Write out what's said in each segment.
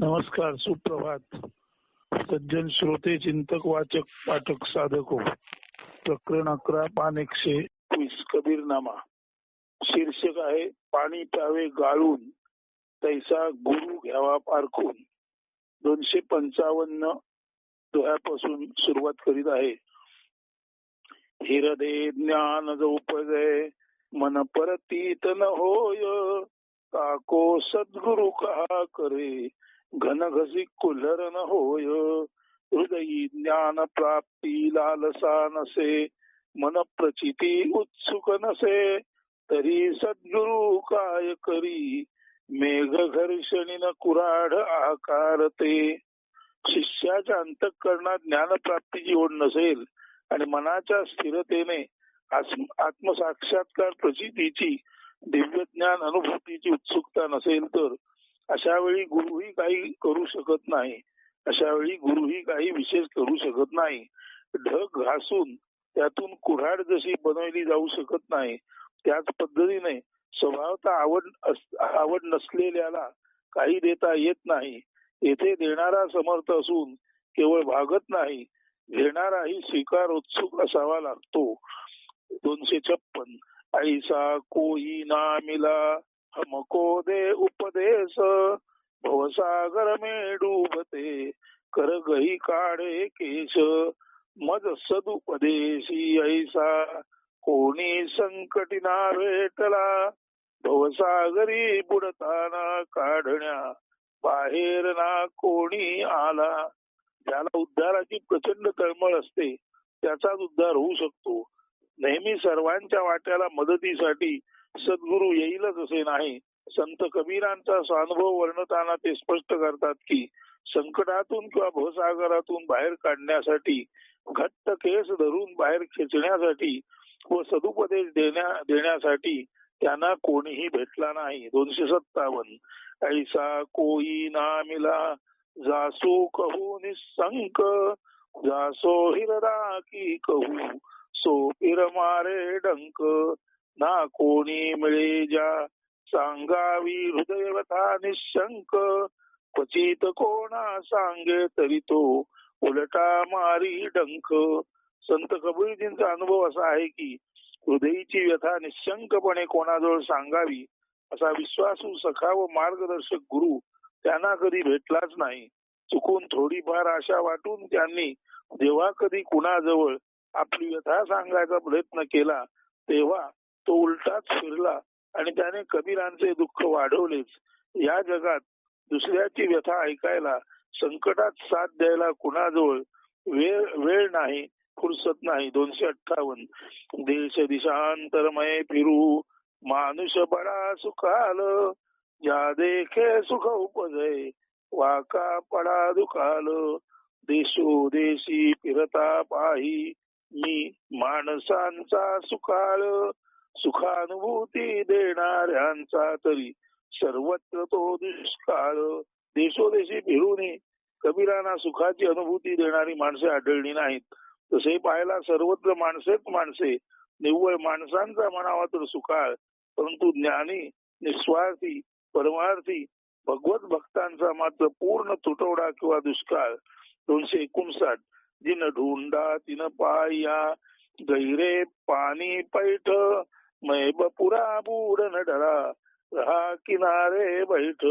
नमस्कार सुप्रभात. सज्जन श्रोते चिंतक वाचक पाठक साधक. हो प्रकरण अकरा पान एकशे वीस कबीरनामा. शीर्षक आहे पाणी प्यावे गाळून तैसा गुरु घ्यावा पारखून. दोनशे पंचावन्न दोह्यापासून सुरुवात करीत आहे. हिरदे ज्ञान उपजय मन परतीत न होय. काको सद्गुरु कहा करे? घनघसी कुल्हर न होय. हृदयी ज्ञान प्राप्ती लालसा नसे. मन प्रचिती उत्सुक नसे. तरी सद्गुरु काय करी? मेघ घर्षणी न कुराड आकार ते. शिष्याच्या अंतःकरणात ज्ञानप्राप्तीची ओढ नसेल आणि मनाच्या स्थिरतेने आत्मसाक्षात्कार प्रचितीची दिव्य ज्ञान अनुभूतीची उत्सुकता नसेल तर अशा वेळी गुरुही काही करू शकत नाही. अशा वेळी गुरुही काही विशेष करू शकत नाही. ढग घासून त्यातून कुऱ्हाड जशी बनवली जाऊ शकत नाही. त्याच पद्धतीने स्वभावता आवड आवड नसलेल्याला काही देता येत नाही. येथे देणारा समर्थ असून केवळ भागत नाही. घेणाराही स्वीकार उत्सुक असावा लागतो. दोनशे छप्पन. ऐसा कोई ना मिला हमको दे उपदेश भवसागर में डूबते कर गही काढे केश मज सदुपदेशी ऐसा कोणी संकटिना भेटला भवसागरी बुडताना काढण्या बाहेर ना कोणी आला. ज्याला उद्धाराची प्रचंड तळमळ असते त्याचाच उद्धार होऊ शकतो. नेहमी सर्वांच्या वाट्याला मदतीसाठी सद्गुरु येईलच असे नाही. संत कबीरांचा स्वानुभव वर्णताना ते स्पष्ट करतात की संकटातून किंवा भवसागरातून बाहेर काढण्यासाठी घट्ट केस धरून बाहेर खेचण्यासाठी व सदुपदेश देण्या देण्यासाठी त्यांना कोणीही भेटला नाही. दोनशे सत्तावन्न. ऐसा कोई ना मिला जासो कहू निसंक जासो हिरदा की कहू सो पिर मारे डंक. ना कोणी मिळे ज्या सांगावी हृदयवथा निशंक क्वचित कोणा सांगे तरी तो उलटा मारी डंक संत कबीरजींचा अनुभव असा आहे की हृदयीची व्यथा निशंकपणे कोणाजवळ सांगावी असा विश्वासू सखा व मार्गदर्शक गुरु त्यांना कधी भेटलाच नाही. चुकून थोडीफार आशा वाटून त्यांनी जेव्हा कधी कुणाजवळ आपली व्यथा सांगायचा प्रयत्न केला तेव्हा तो उलटाच फिरला आणि त्याने कबीरांचे दुःख वाढवलेच. या जगात दुसऱ्याची व्यथा ऐकायला संकटात साथ द्यायला कुणाजवळ वेळ वेळ नाही फुरसत नाही. दोनशे अठ्ठावन्न. देश दिशांतरमय फिरू. मानुष बडा सुखाल. ज्या देखे सुख उपजय वाका पडा दुखाल. देशो देशी फिरता पाही मी माणसांचा सुखाळ सुखानुभूती देणाऱ्यांचा तरी सर्वत्र तो दुष्काळ. देशोदेशी फिरून कबीरांना सुखाची अनुभूती देणारी माणसे आढळली नाहीत. तसे पाहायला सर्वत्र माणसेच माणसे निव्वळ माणसांचा म्हणावा तर सुकाळ परंतु ज्ञानी निस्वार्थी परमार्थी भगवत भक्तांचा मात्र पूर्ण तुटवडा किंवा दुष्काळ. दोनशे एकोणसाठ. जिन ढुंडा तिन पाया. गैरे पाणी पैठ. मैबपुरा बुड न डरा रहा किनारे बैठ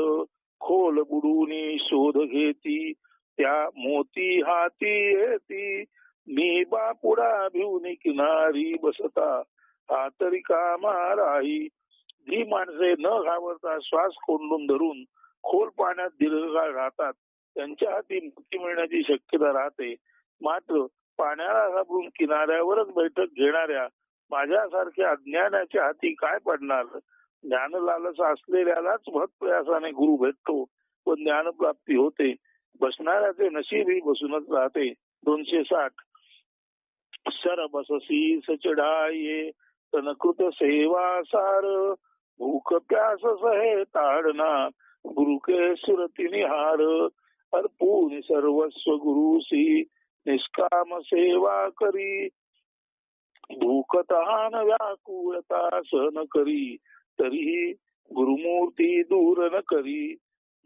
खोल बुडूनी शोध घेती. त्या मोती हाती येती. मी बापुडा भिवनी किनारी बसता. हा तरी कामा राही. जी माणसे न घाबरता श्वास कोंडून धरून खोल पाण्यात दीर्घकाळ राहतात. त्यांच्या हाती मुक्ती मिळण्याची शक्यता राहते. मात्र पाण्याला घाबरून किनाऱ्यावरच बैठक घेणाऱ्या माझ्यासारख्या अज्ञानाच्या हाती काय पडणार? ज्ञान लालस असलेल्यालाच भक्तप्रयासाने गुरु भेटतो व ज्ञानप्राप्ती होते. बसणाऱ्याचे नशीबही बसूनच राहते. दोनशे साठ. सर बससी सचडाये तनकृत सेवा सार. भूक प्यास सहे ताडना गुरु के सुरती निहार. अर्पून सर्वस्व गुरुसी निष्काम सेवा करी. भूकतहान व्याकुळता सहन करी तरीही गुरुमूर्ती दूर न करी.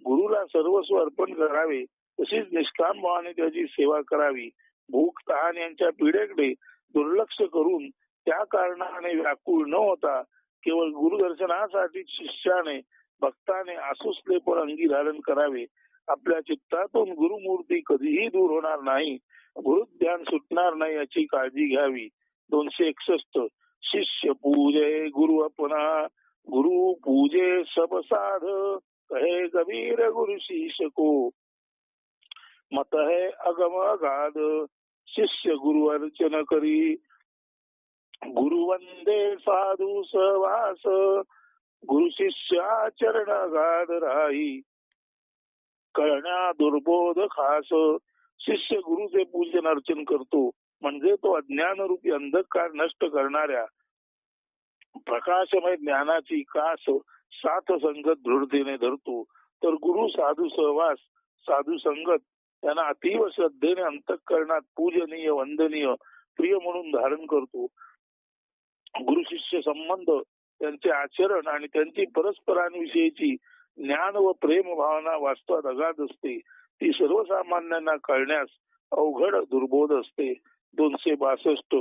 गुरुला सर्वस्व अर्पण करावे तशीच निष्काम भावाने त्याची सेवा करावी. भूक तहान यांच्या पिढ्याकडे दुर्लक्ष करून त्या कारणाने व्याकुळ न होता केवळ गुरुदर्शनासाठी शिष्याने भक्ताने आसुसले पण अंगी धारण करावे. आपल्या चित्तातून गुरुमूर्ती कधीही दूर होणार नाही. गुरुध्यान सुटणार नाही याची काळजी घ्यावी. दोनशे एकसष्ट. शिष्य पूजे गुरु अपना. गुरु पूजे सब साध. कहे गभीर गुरु शीश को मत है अगम अगाध. शिष्य गुरु अर्चन करी. गुरु वंदे साधु सहवास. गुरु शिष्याचरण गाद राही. कळण्या दुर्बोध खास. शिष्य गुरुचे पूजन अर्चन करतो. म्हणजे तो अज्ञान रूपी अंधकार नष्ट करणाऱ्या प्रकाशमय ज्ञानाची कास साथ संगत दृढतेने धरतो तर गुरु साधू सहवास साधू संगत त्यांना अतीव श्रद्धेने अंतःकरणात पूजनीय वंदनीय प्रिय म्हणून धारण करतो. गुरु शिष्य संबंध त्यांचे आचरण आणि त्यांची परस्परांविषयीची ज्ञान व प्रेम भावना वास्तवात अगाध असते. ती सर्वसामान्यांना कळण्यास अवघड दुर्बोध असते. दोनशे बासष्ट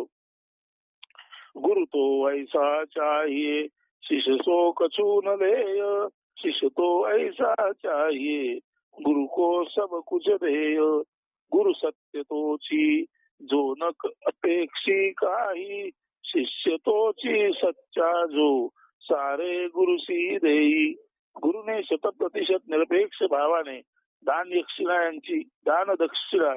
गुरु तो ऐसा चाहिए, शिष्य सो कछु न लेय शिष्य तो ऐसा चाहिए, गुरु को सब कुछ देय। गुरु सत्य तोची जो न क- अपेक्षी काही, शिष्य तोची सच्चा जो, सारे गुरुसी देई शत प्रतिशत निरपेक्ष भावाने दान यक्षिणा यांची, दान दक्षिणा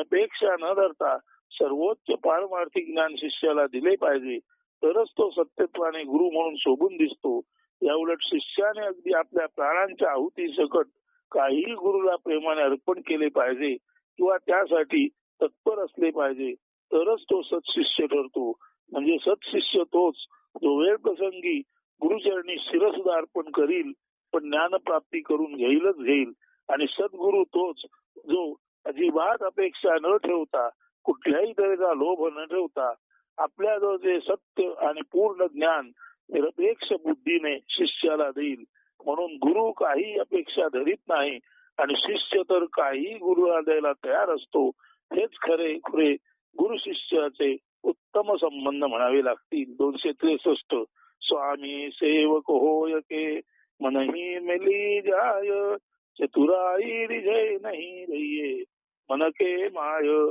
अपेक्षा न धरता सर्वोच्च पारमार्थिक ज्ञान शिष्याला दिले पाहिजे. तरच तो सत्यत्वाने गुरु म्हणून शोभून दिसतो. या उलट शिष्याने अगदी आपल्या प्राणांच्या आहुती सकट काही गुरुला प्रेमाने अर्पण केले पाहिजे किंवा त्यासाठी तत्पर असले पाहिजे तरच तो सत्शिष्य ठरतो. म्हणजे सत्शिष्य तोच जो वेळ प्रसंगी गुरुचरणी शिरसुद्धा अर्पण करील पण ज्ञानप्राप्ती करून घेईलच घेईल. आणि सद्गुरु तोच जो अजिबात अपेक्षा न ठेवता कुठल्याही तऱ्हेचा लोभ न ठेवता आपल्याजवळ जे सत्य आणि पूर्ण ज्ञान निरपेक्ष बुद्धीने शिष्याला देईल. म्हणून गुरु काही अपेक्षा धरीत नाही आणि शिष्य तर काही गुरुला द्यायला तयार असतो. हेच खरे खुरे गुरु शिष्याचे उत्तम संबंध म्हणावे लागतील. दोनशे त्रेसष्ट. स्वामी सेवक होय के. मनही मिली जाय. चतुराई रिजय नाही रहिये. मन के माय.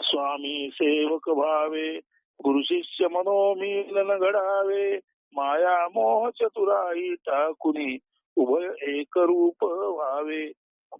स्वामी सेवक भावे गुरु शिष्य मनोमिलन घडावे माया मोह चतुराई टाकुनी उभय एक रूप व्हावे.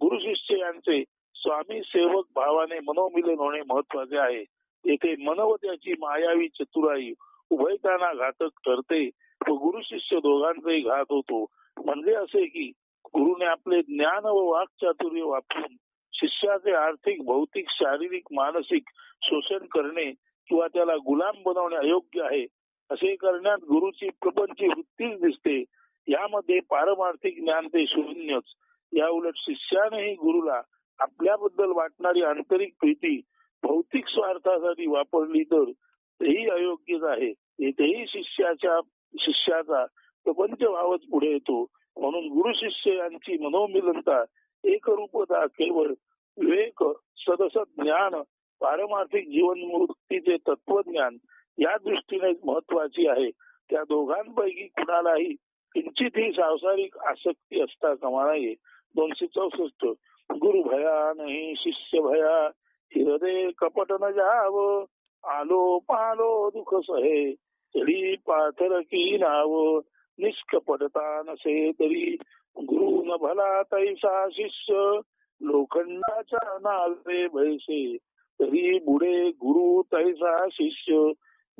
गुरु शिष्य यांचे स्वामी सेवक भावाने मनोमिलन होणे महत्त्वाचे आहे. येथे मनवत्याची त्याची मायावी चतुराई उभयताना घातक ठरते. व गुरु शिष्य दोघांचाही घात होतो. म्हणजे असे की गुरुने आपले ज्ञान व वाक्चातुर्य वापरून शिष्याचे आर्थिक भौतिक शारीरिक मानसिक शोषण करणे किंवा त्याला गुलाम बनवणे अयोग्य आहे असे करण्यात गुरुची प्रपंची वृत्तीच दिसते. यामध्ये पारमार्थिक ज्ञान ते शून्यच. या उलट शिष्यानेही गुरुला आपल्याबद्दल वाटणारी आंतरिक प्रीती भौतिक स्वार्थासाठी वापरली तर तेही अयोग्यच आहे. येथेही शिष्याच्या शिष्याचा प्रपंच भावच पुढे येतो. म्हणून गुरु शिष्य यांची मनोमिलनता एक रूपता केवळ विवेक सदस ज्ञान पारमार्थिक जीवनमुक्तीचे तत्वज्ञान या दृष्टीने महत्वाची आहे. त्या दोघांपैकी कुणालाही किंचित ही सांसारिक आसक्ती असता कामा नये. दोनशे चौसष्ट. गुरु भया नाही शिष्य भया हिरदे कपट न जाव आलो पालो दुख सहे चढी पाथर की नाव निष्कपटता नसे तरी गुरु न भला तैसा शिष्य लोखंडाच्या नावे भैसे. तरी बुडे गुरु तैसा शिष्य.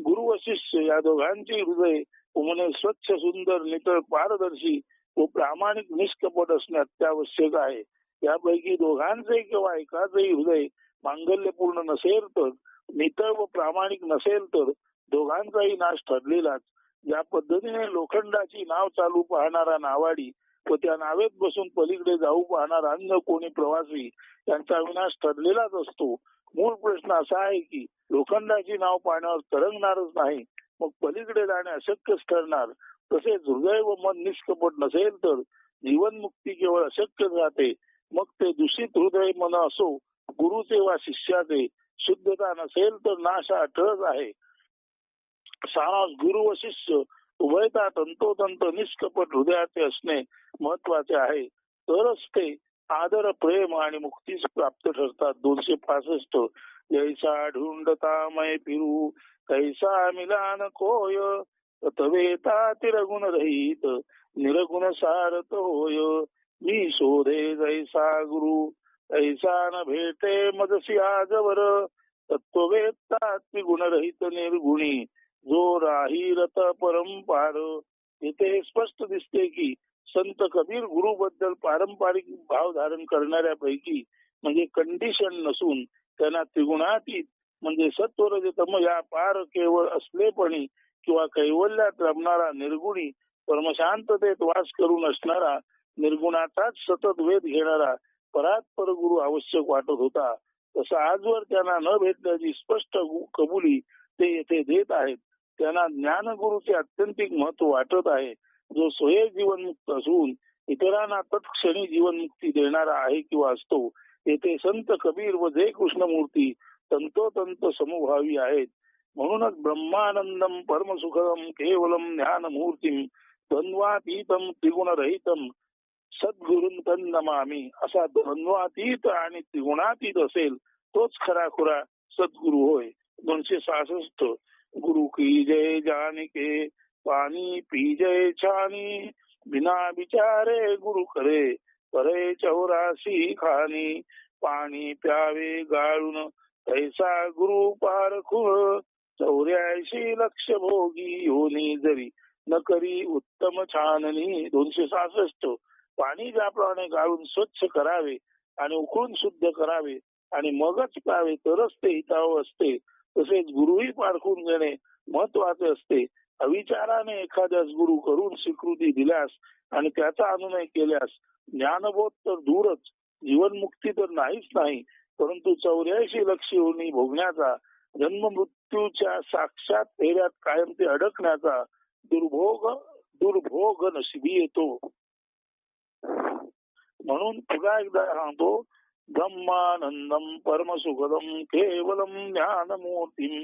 गुरु व शिष्य या दोघांची हृदय उमने स्वच्छ सुंदर नितळ पारदर्शी व प्रामाणिक निष्कपट असणे अत्यावश्यक आहे. यापैकी दोघांचे किंवा एकाचही हृदय मांगल्यपूर्ण नसेल तर नितळ व प्रामाणिक नसेल तर दोघांचाही नाश ठरलेलाच. ज्या पद्धतीने लोखंडाची नाव चालू पाहणारा नावाडी व त्या नावेत बसून पलीकडे जाऊ पाहणार अन्य कोणी प्रवासी यांचा विनाश ठरलेलाच असतो. मूळ प्रश्न असा आहे की लोखंडाची नाव पाण्यावर तरंगणारच नाही. मग पलीकडे जाणे अशक्यच ठरणार. तसेच हृदय व मन निष्कपट नसेल तर जीवनमुक्ती केवळ अशक्य राहते. मग ते दूषित हृदय मन असो गुरुचे वा शिष्याचे शुद्धता नसेल तर नाश हा ठळच आहे. सारांश गुरु व शिष्य उभयता तंतोतंत निष्कपट हृदयाचे असणे महत्त्वाचे आहे. तरच ते आदर प्रेम आणि मुक्तीस प्राप्त ठरतात. दोनशे पासष्ट. जैसा ढुंडतामय फिरू कैसा मिलान कोय तवेता तिरगुण रहित निरगुण सारत होय. मी शोधे जैसा गुरु ऐसा न भेटे मदसी आजवर तत्ववेत्ता गुणरहित निर्गुणी जो राही रत परंपार इथे स्पष्ट दिसते की संत कबीर गुरु बद्दल पारंपरिक भाव धारण करणाऱ्यापैकी म्हणजे कंडिशन नसून त्यांना त्रिगुणातीत म्हणजे सत्वरजतम या पार केवळ असलेपणी किंवा कैवल्यात रमणारा निर्गुणी परमशांततेत वास करून असणारा निर्गुणाचाच सतत वेध घेणारा परात्पर गुरु आवश्यक वाटत होता. तसं आजवर त्यांना न भेटल्याची स्पष्ट कबुली ते येथे देत आहेत. त्यांना ज्ञानगुरुचे अत्यंतिक महत्त्व वाटत आहे. जो स्वय जीवनमुक्त असून इतरांना तत्क्षणी जीवनमुक्ती देणारा आहे किंवा असतो येथे संत कबीर व जय कृष्णमूर्ती तंतोतंत समभावी आहेत. म्हणूनच ब्रह्मानंदम परमसुखम केवलम ज्ञानमूर्तीम द्वंद्वातीतम त्रिगुणरहितम सद्गुरुन तन्नमामी. असा द्वंद्वातीत आणि त्रिगुणातीत असेल तोच खरा खुरा सद्गुरु होय. दोनशे सहासष्ट गुरु की जय जानिके पाणी पी जय छानी बिना बिचारे गुरु करे परे चौराशी खानी पाणी प्यावे गाळून तैसा गुरु पारखुळ चौऱ्याऐंशी लक्ष भोगी योनी जरी न करी उत्तम छाननी दोनशे सहासष्ट. पाणी ज्याप्रमाणे गाळून स्वच्छ करावे आणि उकळून शुद्ध करावे आणि मगच प्यावे तरच ते हितावं असते. तसेच गुरुही पारखून घेणे महत्त्वाचे असते. अविचाराने एखाद्यास गुरु करून स्वीकृती दिल्यास आणि त्याचा अनुनय केल्यास ज्ञानबोध तर दूरच जीवनमुक्ती तर नाहीच नाही परंतु चौऱ्याऐंशी लक्ष होणी भोगण्याचा जन्म मृत्यूच्या साक्षात फेऱ्यात कायम ते अडकण्याचा दुर्भोग दुर्भोग नशिबी येतो. म्हणून पुन्हा एकदा सांगतो ब्रह्मानंदम परमसुखदम केवलम ज्ञानमूर्तीम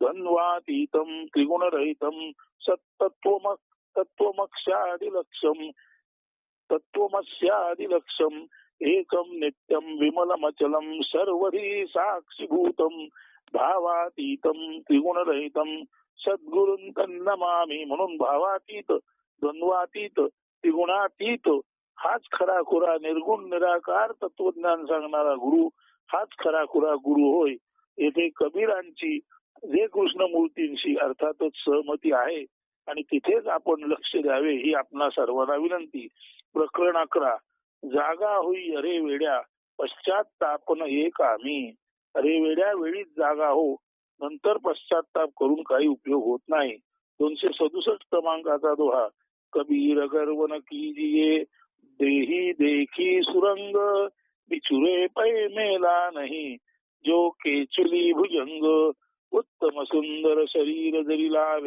द्वंद्वातीतम त्रिगुणरहितम सत्तत्वम तत्वमक्षादिलक्षम तत्वमस्यादिलक्षम एकम नित्यम विमलमचलम सर्वधी साक्षीभूतम भावातीतम त्रिगुणरहितम सद्गुरुं तन्नमामी म्हणून भावातीत द्वंद्वातीत त्रिगुणातीत हाच खरा खुरा निर्गुण निराकार तत्वज्ञान सांगणारा गुरु हाच खरा खुरा गुरु होय. येथे कबीरांची जे कृष्ण मूर्तींशी अर्थातच सहमती आहे आणि तिथेच आपण लक्ष द्यावे ही आपणा सर्वांना विनंती. प्रकरण अकरा जागा होई अरे वेड्या पश्चातापन एक आम्ही. अरे वेड्या वेळीच जागा हो. नंतर पश्चाताप करून काही उपयोग होत नाही. दोनशे सदुसष्ट क्रमांकाचा दोहा. कबीर गर्वन की देही देखी सुरंग बिचुरे पै मेला नाही। जो केचली भुजंग उत्तम सुंदर शरीर जरी लाभ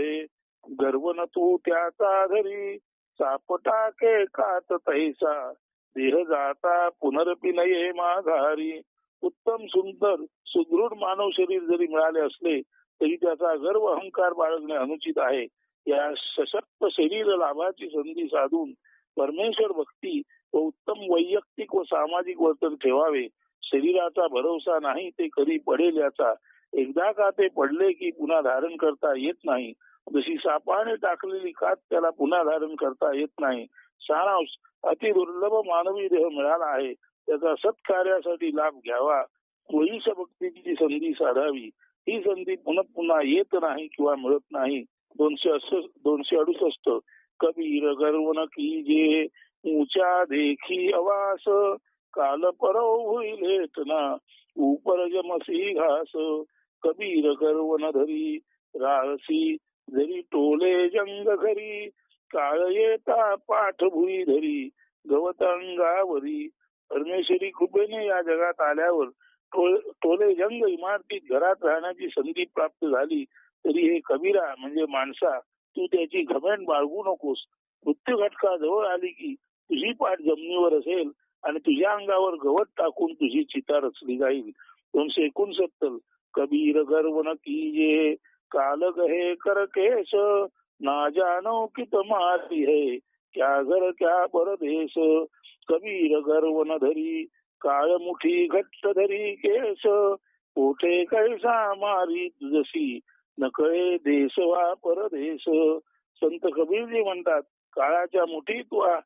न तू त्याचा धरी सापटा के कात तैसा। देह जाता पुनरपी नये माघारी। उत्तम सुंदर सुदृढ मानव शरीर जरी मिळाले असले तरी त्याचा गर्व अहंकार बाळगणे अनुचित आहे. या सशक्त शरीर लाभाची संधी साधून परमेश्वर भक्ती व उत्तम वैयक्तिक व सामाजिक वर्तन ठेवावे. शरीराचा भरोसा नाही ते कधी पडेल याचा. एकदा का ते पडले की पुन्हा धारण करता येत नाही. जशी सापाने टाकलेली कात त्याला पुन्हा धारण करता येत नाही. सारांश अतिदुर्लभ मानवी देह मिळाला आहे. त्याचा सत्कार्यासाठी लाभ घ्यावा. वैश भक्तीची संधी साधावी. ही संधी पुन्हा पुन्हा येत नाही किंवा मिळत नाही. दोनशे दोनशे अडुसष्ट. कबीर गर्वन की जे ऊंचा देखी अवास काल परव होईल ना उपर जमसी घास कबीर गर्वन धरी राळसी जरी टोले जंग घरी काळ येता पाठ भुई धरी गवतांगावरी परमेश्वरी कृपेने या जगात आल्यावर टोले जंग इमारतीत घरात राहण्याची संधी प्राप्त झाली तरी हे कबीरा म्हणजे माणसा तू त्याची घमेंड बाळगू नकोस. मृत्यू घटका जवळ आली की तुझी पाठ जमिनीवर असेल आणि तुझ्या अंगावर गवत टाकून तुझी चिता रचली जाईल. दोनशे एकोणसत्तर. कबीर गर्वन कीजे काल गहे कर केश. ना जानो कित मारी है क्या घर क्या परदेश. कबीर गर्वन धरी काळ मुठी घट्ट धरी केस कोठे कैसा मारी तुझसी? नकळे देश वा परदेश. संत कबीरजी म्हणतात काळाच्या मुठीत वा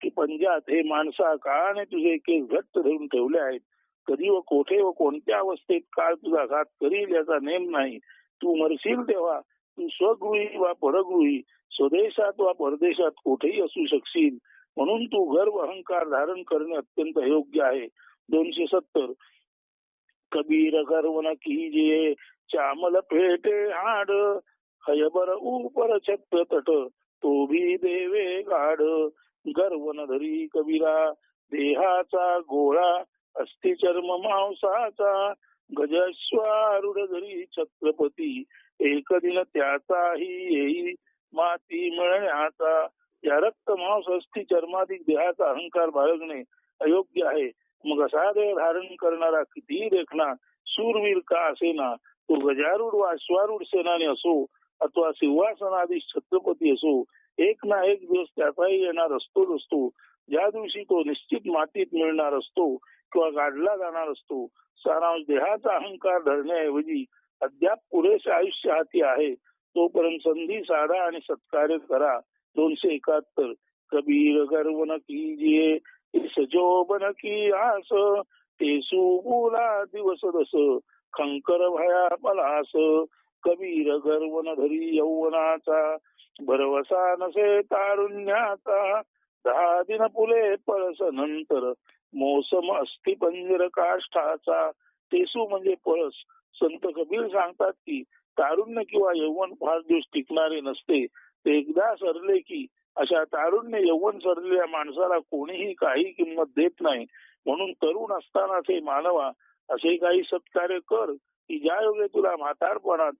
की पंजात हे माणसा काळाने तुझे केस घट्ट धरून ठेवले आहेत. कधी व कोठे व कोणत्या अवस्थेत काळ तुझा घात करील याचा नेम नाही. तू मरशील तेव्हा तू स्वगृही वा परगृही स्वदेशात वा परदेशात कुठेही असू शकशील. म्हणून तू गर्व अहंकार धारण करणे अत्यंत योग्य आहे. दोनशे सत्तर कबीर गर्वन कीजे चामल फेटे हाड हयबर ऊपर छत्र तट तो भी देवे गाड गर्वन धरी कबीरा देहाचा गोळा अस्थि चर्म मांसाचा. गजस्वारुढ धरी छत्रपती एक दिन त्याचाही येई माती मिळण्याचा. या रक्त मांस अस्थि चर्माधिक देहाचा अहंकार बाळगणे अयोग्य आहे. मग देह धारण करणारा कितीही देखना शूरवीर का असेना तो गजारूढ वा अश्वारूढ सेनानी असो, अथवा सिंहासनाधीश छत्रपती असो, एक ना एक दिवस त्याचाही येणार असतोच असतो. ज्या दिवशी तो निश्चित मातीत मिळणार असतो, किंवा गाडला जाणार असतो, सारांश देहाचा अहंकार धरण्याऐवजी अद्याप पुरेसे आयुष्य हाती आहे, तोपर्यंत संधी साधा आणि सत्कार्य करा. दोनशे एकाहत्तर. कबीर गर्वन कीजिए इस जोबन की आस तेसु बोला दिवस दस खंकर भया पलास कबीर गर्वन धरी यौवनाचा भरवसा नसे तारुण्याचा दहा दिन पुले पळस नंतर मोसम अस्थि पंजर काष्ठाचा तेसू म्हणजे पळस. संत कबीर सांगतात की तारुण्य किंवा यौवन फार दिवस टिकणारे नसते ते एकदा सरले की अशा तारुण्य यवन सरलेल्या माणसाला कोणीही काही किंमत देत नाही. म्हणून तरुण असताना ते मानवा असे काही सत्कार्य कर की ज्या योगे तुला म्हातारपणात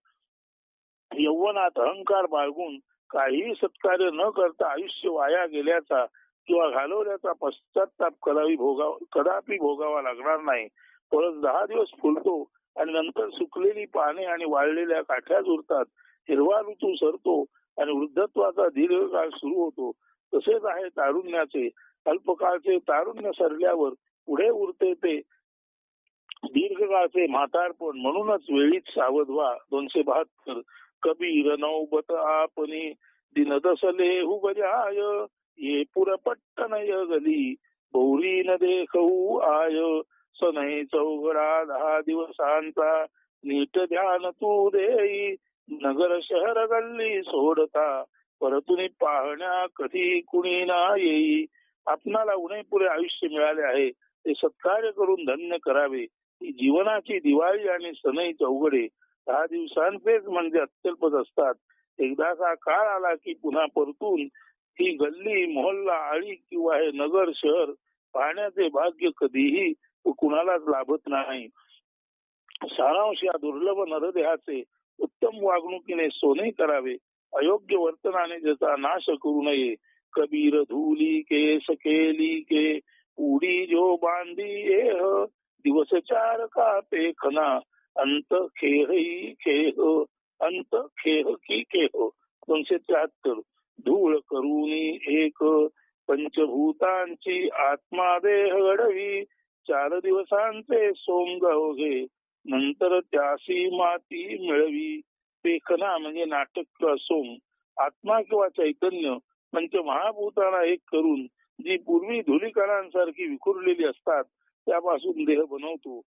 यवनात अहंकार बाळगून काहीही सत्कार्य न करता आयुष्य वाया गेल्याचा किंवा घालवल्याचा पश्चाताप कदापि भोगावा कदापि भोगावा लागणार नाही. परत दहा दिवस फुलतो आणि नंतर सुकलेली पाने आणि वाळलेल्या काठ्याच उरतात हिरवा ऋतू सरतो आणि वृद्धत्वाचा दीर्घकाळ सुरू होतो. तसेच आहे तारुण्याचे. अल्पकाळचे तारुण्य सरल्यावर पुढे उरते ते दीर्घकाळचे म्हातारपण. म्हणूनच वेळीच सावध व्हा. दोनशे बहात्तर. कबीर नौबत आपणी दिन दसले हुगजाय ये पुरपट्टन गली बहुरी न देखऊ आय. सनई चौघडा दहा दिवसांचा नीट ध्यान तू देई. नगर शहर गल्ली सोडता परतुनी पाहण्या कधी कुणी ना येई आपणाला उणेपुरे आयुष्य मिळाले आहे. ते सत्कार्य करून धन्य करावे. ही जीवनाची दिवाळी आणि सनई चौघडे. दहा दिवसांचेच म्हणजे अत्यल्पच असतात. एकदाचा काळ आला की पुन्हा परतून ही गल्ली मोहल्ला आळी किंवा हे नगर शहर पाहण्याचे भाग्य कधीही कुणालाच लाभत नाही. सारांश या दुर्लभ नरदेहाचे उत्तम वागणुकीने सोने करावे. अयोग्य वर्तनाने ज्याचा नाश करू नये. कबीर धुली के सकेली के उडी जो बांधी एह दिवस चार का पेखना अंत खेह खेह अंत खेह की केह. दोनशे त्र्याहत्तर धूळ करुणी एक. पंचभूतांची आत्मा देह घडवी. चार दिवसांचे सोंग घे नंतर त्यासी माती मिळवी देखना म्हणजे नाटक किंवा आत्मा किंवा चैतन्य म्हणजे महाभूताला एक करून जी पूर्वी धुलीकणांसारखी विखुरलेली असतात त्यापासून देह बनवतो.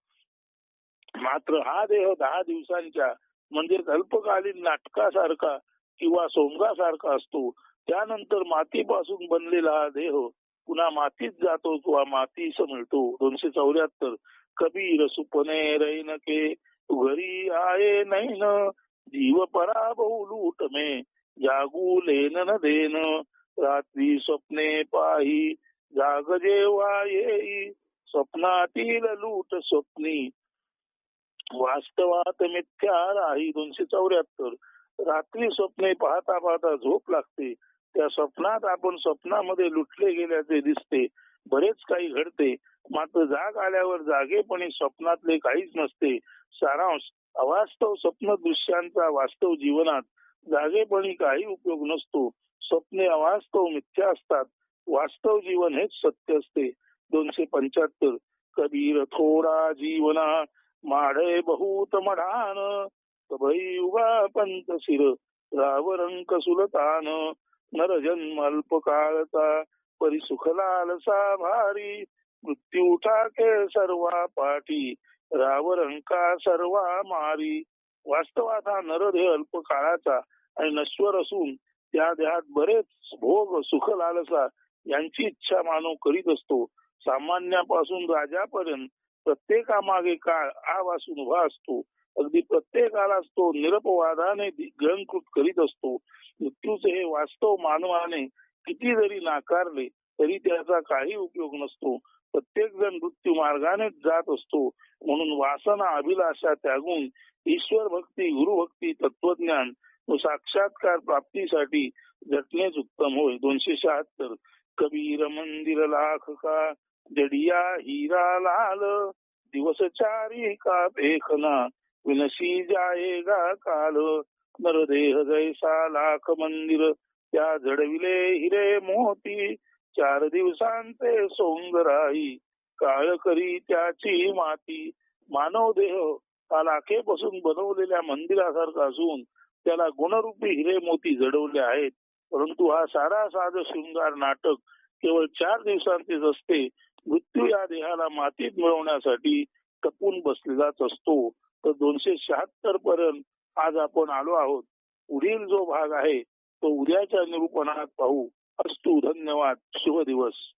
मात्र हा देह दहा दिवसांच्या म्हणजे अल्पकालीन नाटकासारखा किंवा सोंगासारखा असतो. त्यानंतर मातीपासून बनलेला हा देह पुन्हा मातीत जातो किंवा मातीस मिळतो. दोनशे चौऱ्याहत्तर कबीर सुपने रैन के घरी आये नैन। जीव परा बहु लूट में जागू लेन न देन। रात्री स्वप्ने पाही जाग जेव्हा येई। स्वप्नातील लूट स्वप्नी। वास्तवात मिथ्या राही दोनशे चौऱ्याहत्तर। रात्री स्वप्ने पाहता पाहता झोप लागते। त्या स्वप्नात आपण स्वप्नामध्ये लुटले गेल्याचे दिसते। बरेच काही घडते। मात्र जाग आल्यावर जागेपणे स्वप्नातले काहीच नसते. सारांश अवास्तव स्वप्न दृश्यांचा वास्तव जीवनात जागेपणी काही उपयोग नसतो. स्वप्ने अवास्तव मिथ्या असतात. वास्तव जीवन हेच सत्य असते. दोनशे पंच्याहत्तर. कबीर थोडा जीवना माढे बहुत मढान सभई उगा पंत शिर रावरंक सुलतान नर जन्म अल्पकाळचा परी सुखलालसा भारी मृत्यू ठाके सर्वा पाठी रावरंका सर्वा मारी. वास्तवात हा नरदेह अल्प काळाचा आणि नश्वर असून त्या देहात बरेच भोग सुख लालसा यांची इच्छा मानव करीत असतो. सामान्यापासून राजापर्यंत प्रत्येकामागे काळ आ वासून उभा असतो. अगदी प्रत्येकाला तो निरपवादाने ग्रहणकृत करीत असतो. मृत्यूचे हे वास्तव मानवाने किती जरी नाकारले तरी त्याचा काही उपयोग नसतो. प्रत्येक जण मृत्यू मार्गाने जात असतो. म्हणून वासना अभिलाषा त्यागून ईश्वर भक्ती गुरुभक्ती तत्वज्ञान व साक्षात्कार प्राप्तीसाठी झटणेच उत्तम होय. दोनशे शहात्तर. कबीर मंदिर लाख का जडिया हिरा लाल दिवस चारी का पेखना विनशी जाएगा काल नरदेह जैसा लाख मंदिर त्या जडविले हिरे मोती चार दिवसांचे सोंगराई. काळ करी त्याची माती. मानव देह हा लाखेपासून बनवलेल्या मंदिरासारखा असून त्याला गुणरूपी हिरे मोती जडवले आहेत. परंतु हा सारा साध शृंगार नाटक केवळ चार दिवसांचेच असते. मृत्यू या देहाला मातीत मिळवण्यासाठी टपून बसलेलाच असतो. तर दोनशे शहात्तर पर्यंत आज आपण आलो आहोत. पुढील जो भाग आहे तो उद्याच्या निरूपणात पाहू. अस्तु धन्यवाद. शुभ दिवस.